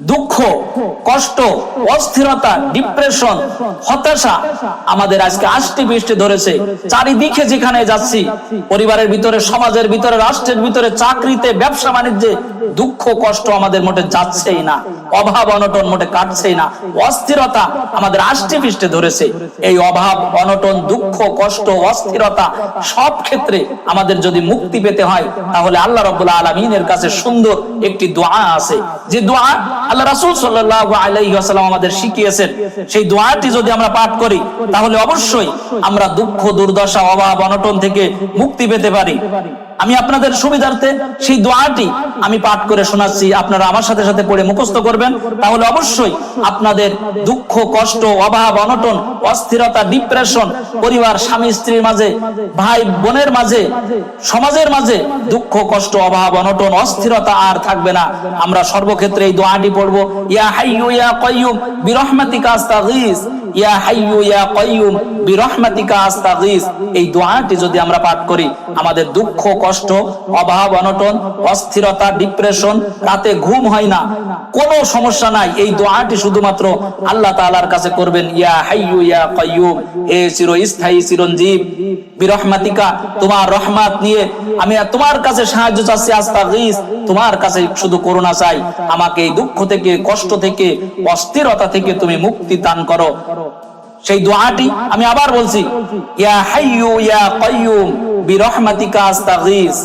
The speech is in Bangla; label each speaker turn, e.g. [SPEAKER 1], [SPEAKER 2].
[SPEAKER 1] দুঃখ, কষ্ট, অস্থিরতা ডিপ্রেশন হতাশা আমাদের আজকে আষ্টি পৃষ্ঠে ধরেছে। চারিদিকে যেখানে যাচ্ছি, পরিবারের ভিতরে, সমাজের ভিতরে, রাষ্ট্রের ভিতরে, চাকরিতে, ব্যবসা, বাণিজ্যে দুঃখ, কষ্ট আমাদের মোটে যাচ্ছেই না। অভাব অনটন মোটে কাটছেই না। অস্থিরতা আমাদের আষ্টে পৃষ্ঠে ধরেছে। এই অভাব, অনটন, দুঃখ, কষ্ট, অস্থিরতা সব ক্ষেত্রে আমাদের যদি মুক্তি পেতে হয়, তাহলে আল্লাহ রব্বুল আলমিনের কাছে সুন্দর একটি দোয়া আছে। যে দোয়া আল্লাহ রাসূল সাল্লাল্লাহু আলাইহি আমাদের শিখিয়েছেন, সেই দোয়াটি যদি আমরা পাঠ করি, তাহলে অবশ্যই আমরা দুঃখ, দুর্দশা, অভাব, অনটন থেকে মুক্তি পেতে পারি। আমি আপনাদের সুবিধার্থে সেই দোয়াটি আমি পাঠ করে শোনাচ্ছি। আপনারা আমার সাথে সাথে পড়ে মুখস্থ করবেন। তাহলে অবশ্যই আপনাদের দুঃখ, কষ্ট, অভাব, অনটন, অস্থিরতা ডিপ্রেশন পরিবার, স্বামী, স্ত্রীর মাঝে, ভাই, বোনের মাঝে, সমাজের মাঝে দুঃখ, কষ্ট, অভাব, অনটন, অস্থিরতা আর থাকবে না। আমরা সর্বক্ষেত্রে এই দোয়াটি পড়ব। ইয়া হাইয়ু ইয়া কাইয়ুম বিরহমাতিকা আস্তাগীস। ইয়া হাইয়ু ইয়া কাইয়ুম বিরহমাতিকা আস্তাগীস। এই দোয়াটি যদি আমরা পাঠ করি, আমাদের দুঃখ কষ্ট, অভাব, অনটন, অস্থিরতা ডিপ্রেশন রাতে ঘুম হয় না। কোনো সমস্যা নাই। এই দোয়াটি শুধুমাত্র আল্লাহ তাআলার কাছে করবেন। ইয়া হাইয়ু, ইয়া কাইয়ুম, হে চিরস্থায়ী, চিরঞ্জীব। বিরহমাতিকা, তোমার রহমাত নিয়ে আমি তোমার কাছে সাহায্য চাচ্ছি। তোমার কাছে শুধু করুণা চাই। আমাকে এই দুঃখ থেকে, কষ্ট থেকে, অস্থিরতা থেকে তুমি মুক্তি দান করো। সেই দোয়াটি আমি আবার বলছি। ইয়া হাইয়ু, ইয়া কাইয়ুম বিরহমাতিকা আস্তাগীস